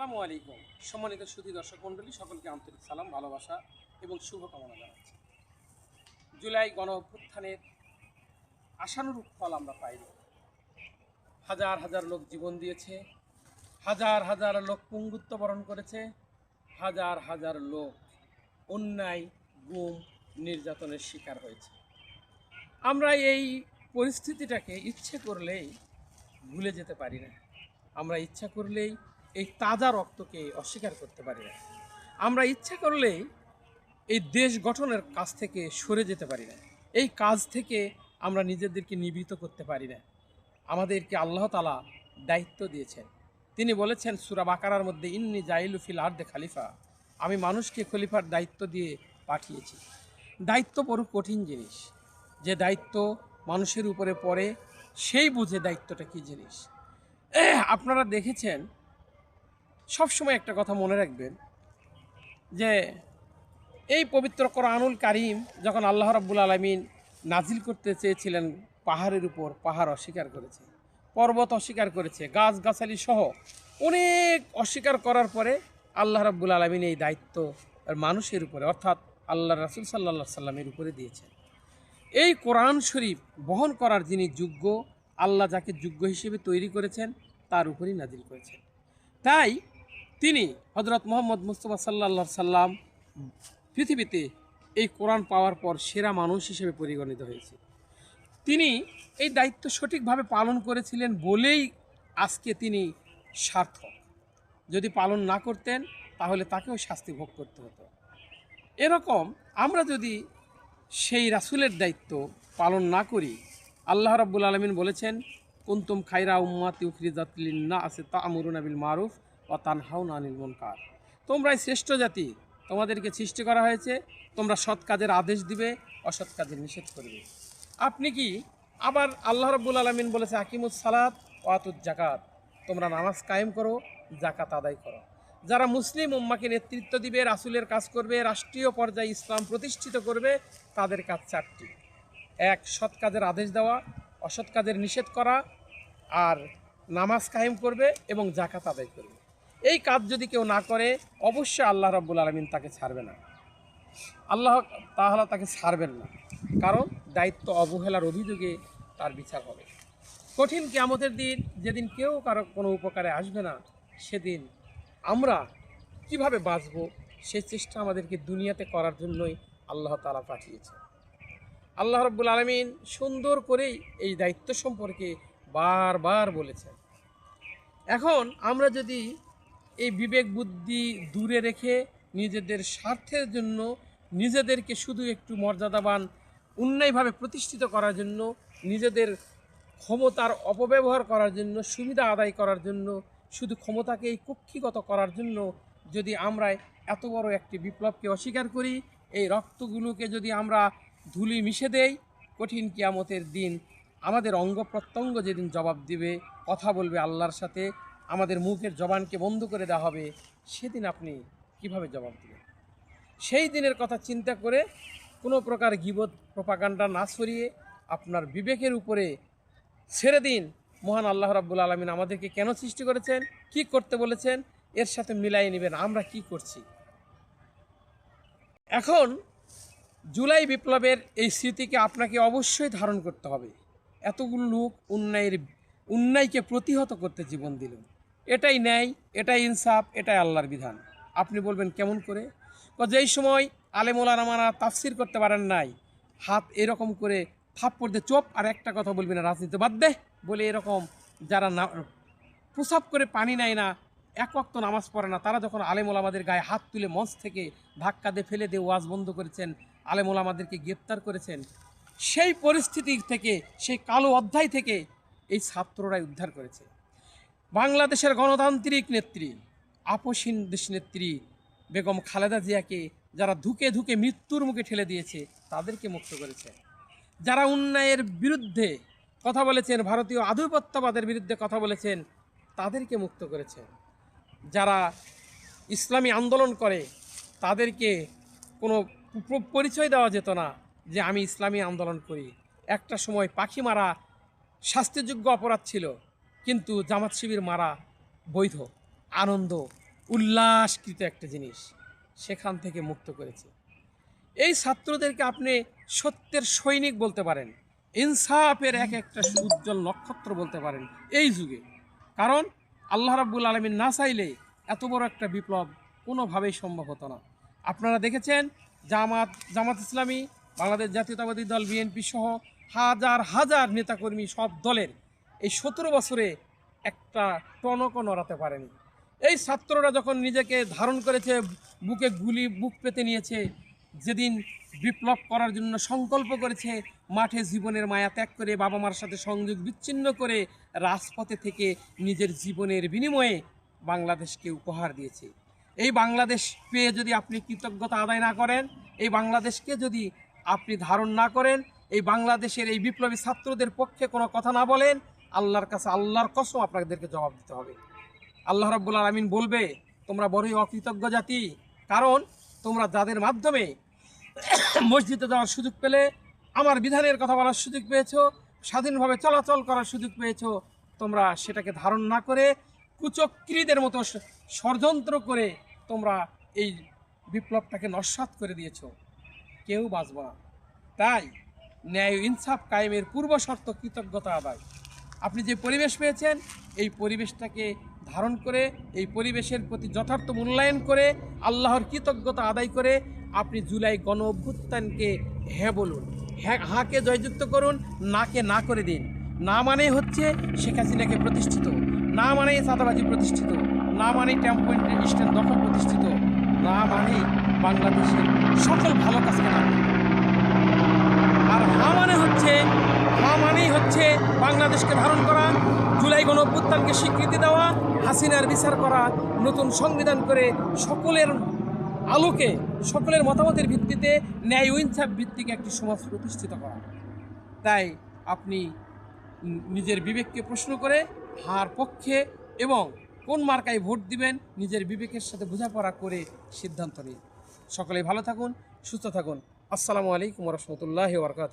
আসসালামু আলাইকুম। সম্মানিত সুধী দর্শক মণ্ডলী, সকলকে আন্তরিক সালাম, ভালোবাসা এবং শুভকামনা জানাচ্ছি। জুলাই গণ অভ্যুত্থানের আশানুরূপ ফল আমরা পাইনি। হাজার হাজার লোক জীবন দিয়েছে, হাজার হাজার লোক পুঙ্গুত্ব বরণ করেছে, হাজার হাজার লোক অন্যায়, গুম, নির্যাতনের শিকার হয়েছে। আমরা এই পরিস্থিতিটাকে ইচ্ছে করলেই ভুলে যেতে পারি না। আমরা ইচ্ছা করলেই এই তাজা রক্তকে অস্বীকার করতে পারি না। আমরা ইচ্ছা করলেই এই দেশ গঠনের কাজ থেকে সরে যেতে পারি না। এই কাজ থেকে আমরা নিজেদেরকে নিবৃত করতে পারি না। আমাদেরকে আল্লাহ তালা দায়িত্ব দিয়েছেন। তিনি বলেছেন, সুরা বাকারার মধ্যে, ইন্নি জাইলু ফিল আর্দে খালিফা। আমি মানুষকে খলিফার দায়িত্ব দিয়ে পাঠিয়েছি। দায়িত্ব বড় কঠিন জিনিস। যে দায়িত্ব মানুষের উপরে পড়ে, সেই বুঝে দায়িত্বটা কী জিনিস। আপনারা দেখেছেন সবসময় একটা কথা মনে রাখবেন যে এই পবিত্র কোরআনুল কারিম যখন আল্লাহ রাব্বুল আলমিন নাজিল করতে চেয়েছিলেন পাহাড়ের উপর, পাহাড় অস্বীকার করেছে, পর্বত অস্বীকার করেছে গাছ গাছালি সহ অনেক অস্বীকার করার পরে আল্লাহ রাব্বুল আলমিন এই দায়িত্ব মানুষের উপরে, অর্থাৎ আল্লাহ রাসুল সাল্লাহ সাল্লামের উপরে দিয়েছেন। এই কোরআন শরীফ বহন করার যিনি যোগ্য, আল্লাহ যাকে যোগ্য হিসেবে তৈরি করেছেন, তার উপরই নাজিল করেছেন। তাই তিনি হজরত মোহাম্মদ মুস্তফা সাল্লা সাল্লাম পৃথিবীতে এই কোরআন পাওয়ার পর সেরা মানুষ হিসেবে পরিগণিত হয়েছে। তিনি এই দায়িত্ব সঠিকভাবে পালন করেছিলেন বলেই আজকে তিনি সার্থক। যদি পালন না করতেন, তাহলে তাকেও শাস্তি ভোগ করতে হতো। এরকম আমরা যদি সেই রাসুলের দায়িত্ব পালন না করি, আল্লাহ রাব্বুল আলমিন বলেছেন, কুন্তুম খাইরা উম্মাতি উখরিজাতলিন্না আছে তা আমরুনাবিল মারুফ। ও তানহাউ নানিল মুনকার। তোমরাই শ্রেষ্ঠ জাতি, তোমাদেরকে সৃষ্টি করা হয়েছে, তোমরা সৎ কাজের আদেশ দিবে, অসৎ কাজের নিষেধ করবে। আপনি কি আবার আল্লাহ রাব্বুল আলমিন বলেছে হাকিমুস সালাত ওয়াতুজ জাকাত তোমরা নামাজ কায়েম করো জাকাত আদায় করো। যারা মুসলিম উম্মাকে নেতৃত্ব দিবে, রাসুলের কাজ করবে, রাষ্ট্রীয় পর্যায়ে ইসলাম প্রতিষ্ঠিত করবে, তাদের কাজ চারটি। এক, সৎ কাজের আদেশ দেওয়া, অসৎ কাজের নিষেধ করা, আর নামাজ কায়েম করবে এবং জাকাত আদায় করবে। এই কাজ যদি কেউ না করে, অবশ্যই আল্লাহ রাব্বুল আলমিন তাকে ছাড়বে না। আল্লাহ তাহলে তাকে ছাড়বেন না। কারণ দায়িত্ব অবহেলার অভিযোগে তার বিচার হবে। কঠিন কিয়ামতের দিন, যেদিন কেউ কারও কোনো উপকারে আসবে না, সেদিন আমরা কীভাবে বাঁচব, সে চেষ্টা আমাদেরকে দুনিয়াতে করার জন্যই আল্লাহ তালা পাঠিয়েছে। আল্লাহ রব্বুল আলমিন সুন্দর করেই এই দায়িত্ব সম্পর্কে বারবার বলেছেন। এখন আমরা যদি এই বিবেক বুদ্ধি দূরে রেখে নিজেদের স্বার্থের জন্য নিজেদেরকে শুধু একটু মর্যাদাবান, অন্যায়ভাবে প্রতিষ্ঠিত করার জন্য, নিজেদের ক্ষমতার অপব্যবহার করার জন্য, সুবিধা আদায় করার জন্য, শুধু ক্ষমতাকেই কক্ষিগত করার জন্য যদি আমরা এত বড় একটি বিপ্লবকে অস্বীকার করি, এই রক্তগুলোকে যদি আমরা ধুলি মিশে দেই, কঠিন কিয়ামতের দিন আমাদের অঙ্গ প্রত্যঙ্গ যেদিন জবাব দিবে, কথা বলবে আল্লাহর সাথে আমাদের মুখের জবানকে বন্ধ করে দেওয়া হবে, সেদিন আপনি কীভাবে জবাব দেবেন? সেই দিনের কথা চিন্তা করে কোনো প্রকার গিবত প্রপাগান্ডা না সরিয়ে আপনার বিবেকের উপরে ছেড়ে দিন। মহান আল্লাহ রাব্বুল আলমিন আমাদেরকে কেন সৃষ্টি করেছেন, কি করতে বলেছেন, এর সাথে মিলাই নেবেন, আমরা কি করছি? এখন জুলাই বিপ্লবের এই স্মৃতিকে আপনাকে অবশ্যই ধারণ করতে হবে। এতগুলো লোক অন্যায়ের, অন্যায়কে প্রতিহত করতে জীবন দিল এটাই ন্যায়, এটাই ইনসাফ, এটাই আল্লাহর বিধান। আপনি বলবেন কেমন করে? যেই সময় আলেমোলারামারা তাফসির করতে পারেন নাই, হাত এরকম করে থাপ্পড় দিয়ে চোপ, আর একটা কথা বলবি না রাজনীতি বাদ দে, বলে এরকম যারা না, প্রসাব করে পানি নেয় না, এক ওয়াক্ত নামাজ পড়ে না, তারা যখন আলেমুল আমাদের গায়ে হাত তুলে মঞ্চ থেকে ধাক্কা দিয়ে ফেলে দিয়ে ওয়াজ বন্ধ করেছেন আলেমুল আমাদেরকে গ্রেপ্তার করেছেন, সেই পরিস্থিতি থেকে, সেই কালো অধ্যায় থেকে এই ছাত্ররাই উদ্ধার করেছে। বাংলাদেশের গণতান্ত্রিক নেত্রী, আপসীন দেশ নেত্রী বেগম খালেদা জিয়াকে যারা ধুকে ধুকে মৃত্যুর মুখে ঠেলে দিয়েছে, তাদেরকে মুক্ত করেছে। যারা উন্নয়ের বিরুদ্ধে কথা বলেছেন, ভারতীয় আধিপত্যবাদের বিরুদ্ধে কথা বলেছেন, তাদেরকে মুক্ত করেছে। যারা ইসলামী আন্দোলন করে, তাদেরকে কোনো পরিচয় দেওয়া যেত না যে আমি ইসলামী আন্দোলন করি। একটা সময় পাখি মারা শাস্তিযোগ্য অপরাধ ছিল। কিন্তু জামাত শিবির মারা বৈধ, আনন্দ, উল্লাসকৃত একটা জিনিস সেখান থেকে মুক্ত করেছে। এই ছাত্রদেরকে আপনি সত্যের সৈনিক বলতে পারেন, ইনসাফের এক একটা উজ্জ্বল নক্ষত্র বলতে পারেন এই যুগে। কারণ আল্লাহ রাব্বুল আলমিন না চাইলে এত বড় একটা বিপ্লব কোনোভাবেই সম্ভব হতো না। আপনারা দেখেছেন জামাত জামাত ইসলামী, বাংলাদেশ জাতীয়তাবাদী দল, বিএনপি সহ হাজার হাজার নেতাকর্মী সব দলের এই সতেরো বছরে একটা টনকও নড়াতে পারেনি। এই ছাত্ররা যখন নিজেকে ধারণ করেছে, বুকে গুলি, বুক পেতে নিয়েছে, যেদিন বিপ্লব করার জন্য সংকল্প করেছে, মাঠে জীবনের মায়া ত্যাগ করে বাবা মার সাথে সংযোগ বিচ্ছিন্ন করে রাজপথে থেকে নিজের জীবনের বিনিময়ে বাংলাদেশকে উপহার দিয়েছে। এই বাংলাদেশ পেয়ে যদি আপনি কৃতজ্ঞতা আদায় না করেন, এই বাংলাদেশকে যদি আপনি ধারণ না করেন, এই বাংলাদেশের এই বিপ্লবী ছাত্রদের পক্ষে কোনো কথা না বলেন আল্লাহর কাছে আল্লাহর কসম আপনাদেরকে জবাব দিতে হবে। আল্লাহ রাব্বুল আলমিন বলবে, তোমরা বড়ই অকৃতজ্ঞ জাতি। কারণ তোমরা যাদের মাধ্যমে মসজিদে যাওয়ার সুযোগ পেলে, আমার বিধানের কথা বলার সুযোগ পেয়েছ, স্বাধীনভাবে চলাচল করার সুযোগ পেয়েছ, তোমরা সেটাকে ধারণ না করে কুচক্রীদের মতো ষড়যন্ত্র করে তোমরা এই বিপ্লবটাকে নস্বাত করে দিয়েছ। কেউ বাঁচব না। তাই ন্যায় ইনসাফ কায়েমের পূর্ব শর্ত কৃতজ্ঞতা আদায়। আপনি যে পরিবেশ পেয়েছেন, এই পরিবেশটাকে ধারণ করে, এই পরিবেশের প্রতি যথার্থ মূল্যায়ন করে, আল্লাহর কৃতজ্ঞতা আদায় করে আপনি জুলাই গণ অভ্যুত্থানকে হ্যাঁ বলুন হ্যাঁ হাঁকে জয়যুক্ত করুন, নাকে না করে দিন। না মানে হচ্ছে শেখ হাসিনাকে প্রতিষ্ঠিত, না মানে চাঁদাবাজি প্রতিষ্ঠিত, না মানে টেম্পো স্ট্যান্ড দখল প্রতিষ্ঠিত, না মানে বাংলাদেশের সকল ভালো কাজকে না আর হা মানে হচ্ছে হা মানেই হচ্ছে বাংলাদেশকে ধারণ করা, জুলাই গণ অভ্যুত্থানকে স্বীকৃতি দেওয়া, হাসিনার বিচার করা, নতুন সংবিধান করে সকলের আলোকে, সকলের মতামতের ভিত্তিতে ন্যায় ইনসাফ ভিত্তিক একটি সমাজ প্রতিষ্ঠিত করা। তাই আপনি নিজের বিবেককে প্রশ্ন করে হার পক্ষে এবং কোন মার্কায় ভোট দিবেন নিজের বিবেকের সাথে বোঝাপড়া করে সিদ্ধান্ত নিন। সকলেই ভালো থাকুন, সুস্থ থাকুন। আসসালামু আলাইকুম রহমতুল্লাহ বরকাত